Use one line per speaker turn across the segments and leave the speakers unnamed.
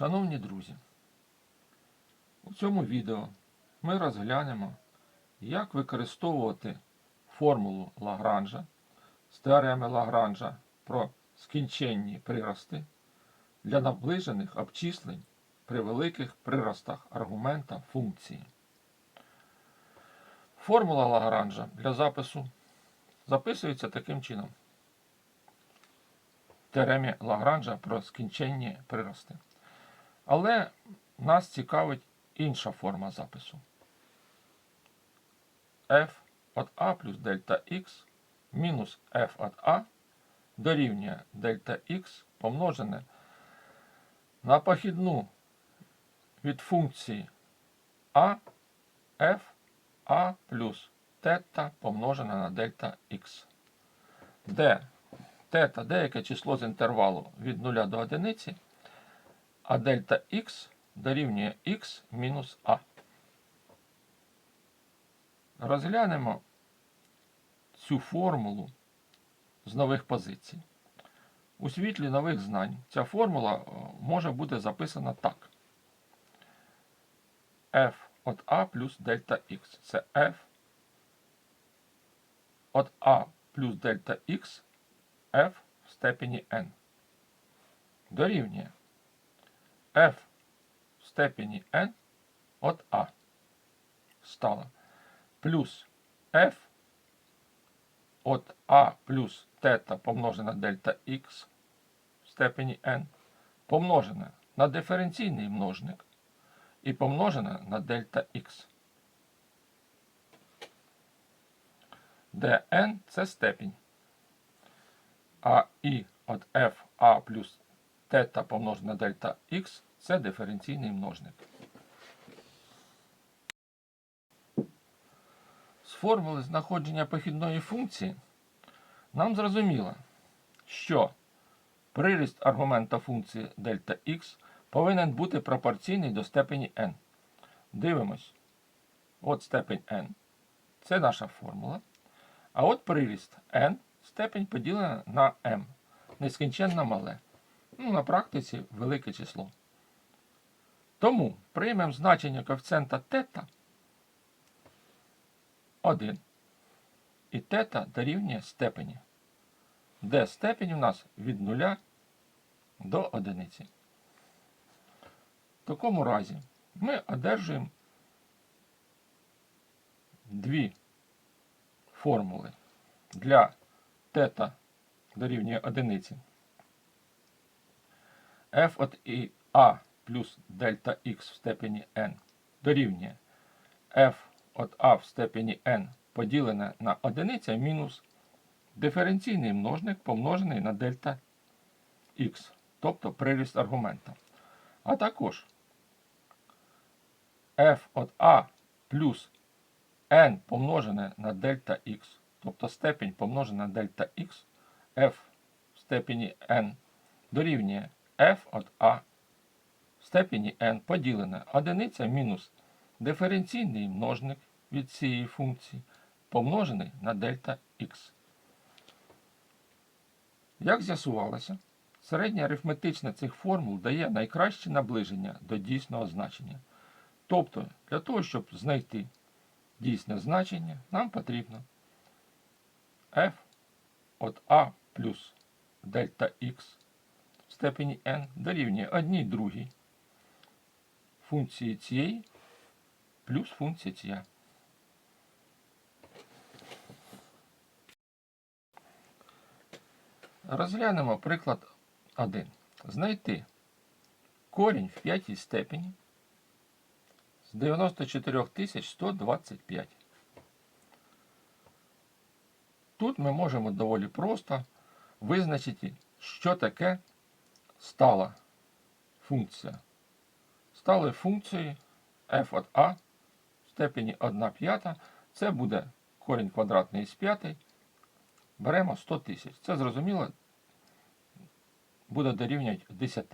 Шановні друзі, у цьому відео ми розглянемо, як використовувати формулу Лагранжа з теореми Лагранжа про скінченні прирости для наближених обчислень при великих приростах аргумента функції. Формула Лагранжа для запису записується таким чином. В теоремі Лагранжа про скінченні прирости. Але нас цікавить інша форма запису. f от a плюс дельта x мінус f от a дорівнює дельта x помножене на похідну від функції a f a плюс тета помножене на дельта x, де тета деяке число з інтервалу від 0 до 1, а дельта x дорівнює x мінус a. Розглянемо цю формулу з нових позицій. У світлі нових знань ця формула е, може бути записана так. f от a плюс дельта x. Це f от a плюс дельта x f в степені n. Дорівнює f в степені n от a стало плюс f от a плюс тета помножене на дельта x в степені n помножене на диференційний множник і помножене на дельта x. де n це степінь. А і от f a плюс тета помножене на дельта x це диференційний множник. З формули знаходження похідної функції нам зрозуміло, що приріст аргумента функції дельта x повинен бути пропорційний до степені n. Дивимось. От степень n. Це наша формула. А от приріст n степень поділена на m. Нескінченно мале. Ну, на практиці велике число. Тому приймемо значення коефіцієнта тета 1. І тета дорівнює степені, де степень у нас від 0 до 1. В такому разі ми одержуємо дві формули для тета дорівнює 1 f от і a плюс дельта x в степені n дорівнює f от a в степені n поділене на 1 мінус диференційний множник помножений на дельта x, тобто приріст аргумента. А також f от a плюс n помножене на дельта x, тобто степінь помножена на дельта x, f в степені n дорівнює f от a в степені n поділене одиниця мінус диференційний множник від цієї функції помножений на дельта x. Як з'ясувалося, середнє арифметичне цих формул дає найкраще наближення до дійсного значення. Тобто, для того, щоб знайти дійсне значення, нам потрібно f от a плюс дельта в степені n дорівнює 1 другій функції цієї плюс функція ця. Розглянемо приклад 1. Знайти корінь в п'ятій степені з 94 125. Тут ми можемо доволі просто визначити, що таке стала функція. Сталою функцією f от a в степені 1 п'ята це буде корінь квадратний із 5. Беремо 100 тисяч. Це зрозуміло буде дорівнювати 10.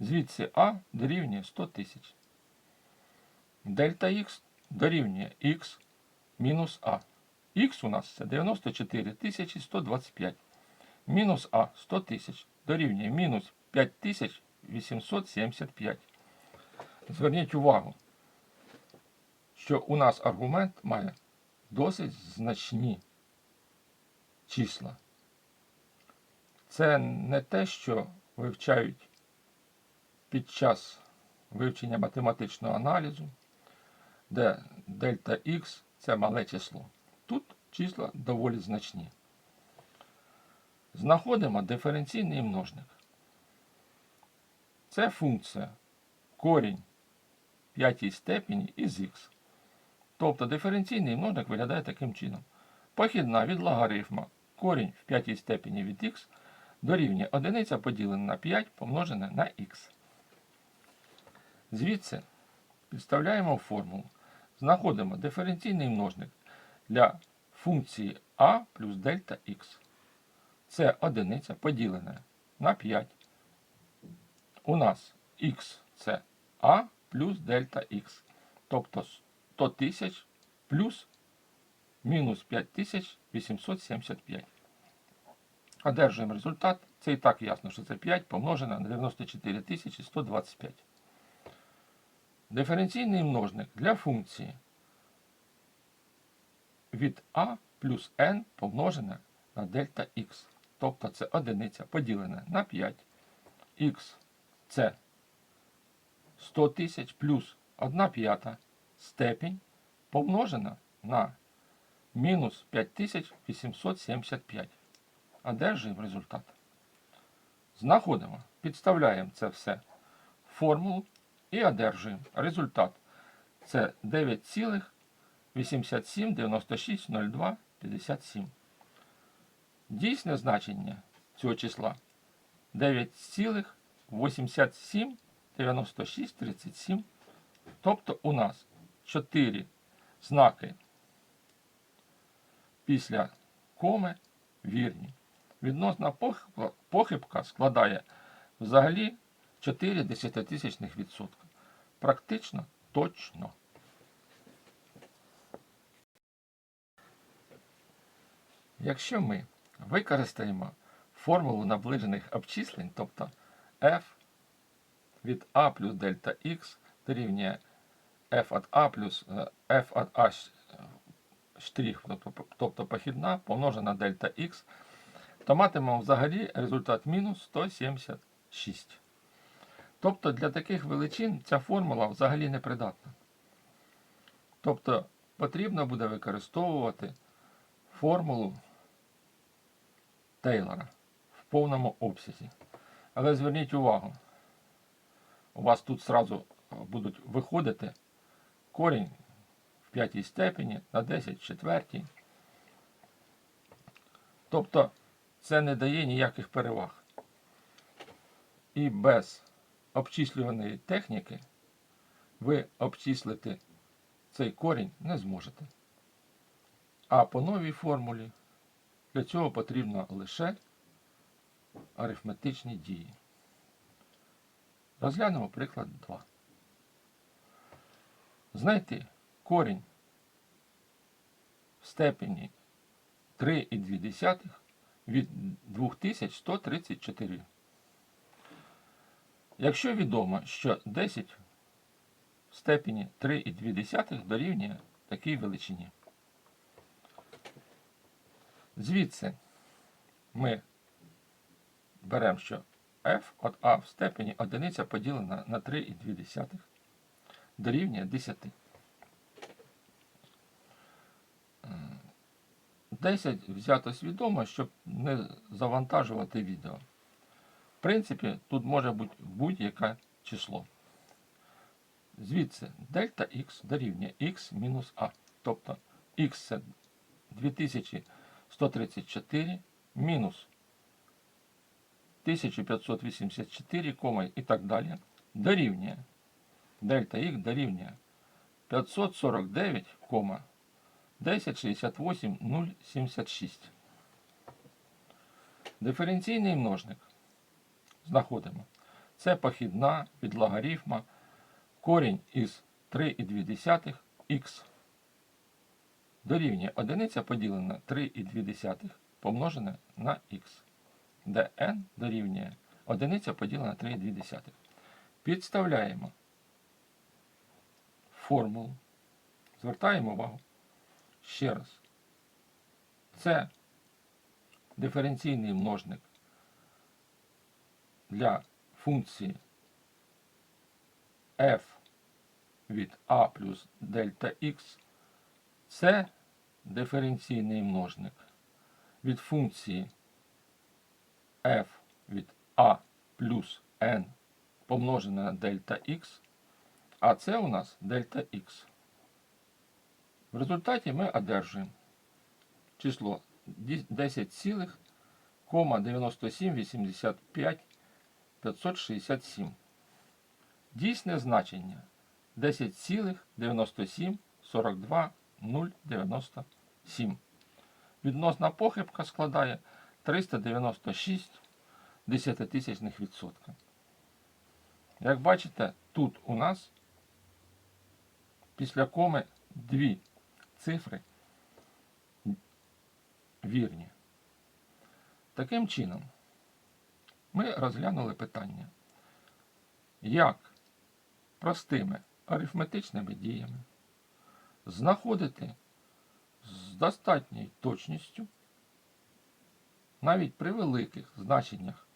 Звідси А дорівнює 100 тисяч. Дельта Х дорівнює Х мінус А. Х у нас це 94 125. Мінус А 100 тисяч дорівнює мінус 5 тисяч 875. Зверніть увагу, що у нас аргумент має досить значні числа. Це не те, що вивчають під час вивчення математичного аналізу, де дельта Х це мале число. Тут числа доволі значні. Знаходимо диференційний множник. Це функція корінь п'ятій степені із х. Тобто диференційний множник виглядає таким чином. Похідна від логарифма корінь в п'ятій степені від х дорівнює 1 поділене на 5 помножене на х. Звідси підставляємо формулу. Знаходимо диференційний множник для функції а плюс дельта х. Це одиниця поділене на 5. У нас х це а плюс дельта х. Тобто 100 тисяч плюс мінус 5875. Одержуємо результат. Це і так ясно, що це 5 помножено на 94 125. Диференційний множник для функції від а плюс n помножене на дельта х. Тобто це одиниця поділене на 5. х це 100 тисяч плюс 1 п'ята степінь помножена на мінус 5875. Одержуємо результат. Знаходимо, підставляємо це все в формулу і одержуємо результат. Це 9,87960257. Дійсне значення цього числа 9,879637. Тобто у нас 4 знаки після коми вірні. Відносна похибка, складає взагалі 4 десятитисячних відсотка. Практично точно. Якщо ми використаємо формулу наближених обчислень, тобто f від a плюс дельта x дорівнює f від a плюс е, f від a штрих, тобто- тобто похідна, помножена на дельта x, то матимемо взагалі результат мінус 176. Тобто для таких величин ця формула взагалі не придатна. Тобто потрібно буде використовувати формулу Тейлора в повному обсязі. Але зверніть увагу, у вас тут зразу будуть виходити корінь в п'ятій степені на 10 в четвертій. Тобто це не дає ніяких переваг. І без обчислюваної техніки ви обчислити цей корінь не зможете. А по новій формулі для цього потрібно лише арифметичні дії. Розглянемо приклад 2. Знайти корінь в степені 3,2 від 2134. Якщо відомо, що 10 в степені 3,2 дорівнює такій величині. Звідси ми беремо, що f від a в степені одиниця поділена на 3,2 дорівнює 10. Е, 10 взято свідомо, щоб не завантажувати відео. В принципі, тут може бути будь-яке число. Звідси дельта х дорівнює х мінус а. Тобто х це 2134 мінус 1584, кома і так далі. Дорівнює. Дельта х дорівнює 549, 1068 076. Диференційний множник знаходимо. Це похідна від логарифма корінь із 3,2 х дорівнює 1 поділена 3,2 помножене на х, де n дорівнює Одиниця поділена 3,2. Підставляємо формулу. Звертаємо увагу. Ще раз. Це диференційний множник для функції f від a плюс дельта x. Це диференційний множник від функції f від a плюс n помножене на дельта x, а це у нас дельта x. В результаті ми одержуємо число 10,9785 567. Дійсне значення 10,9742 Відносна похибка складає 396 десятитисячних відсотка. Як бачите, тут у нас після коми дві цифри вірні. Таким чином, ми розглянули питання, як простими арифметичними діями знаходити достатньою точністю навіть при великих значеннях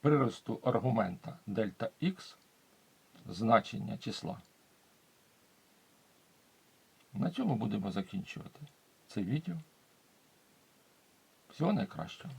приросту аргумента дельта Х значення числа. На цьому будемо закінчувати це відео. Всього найкращого.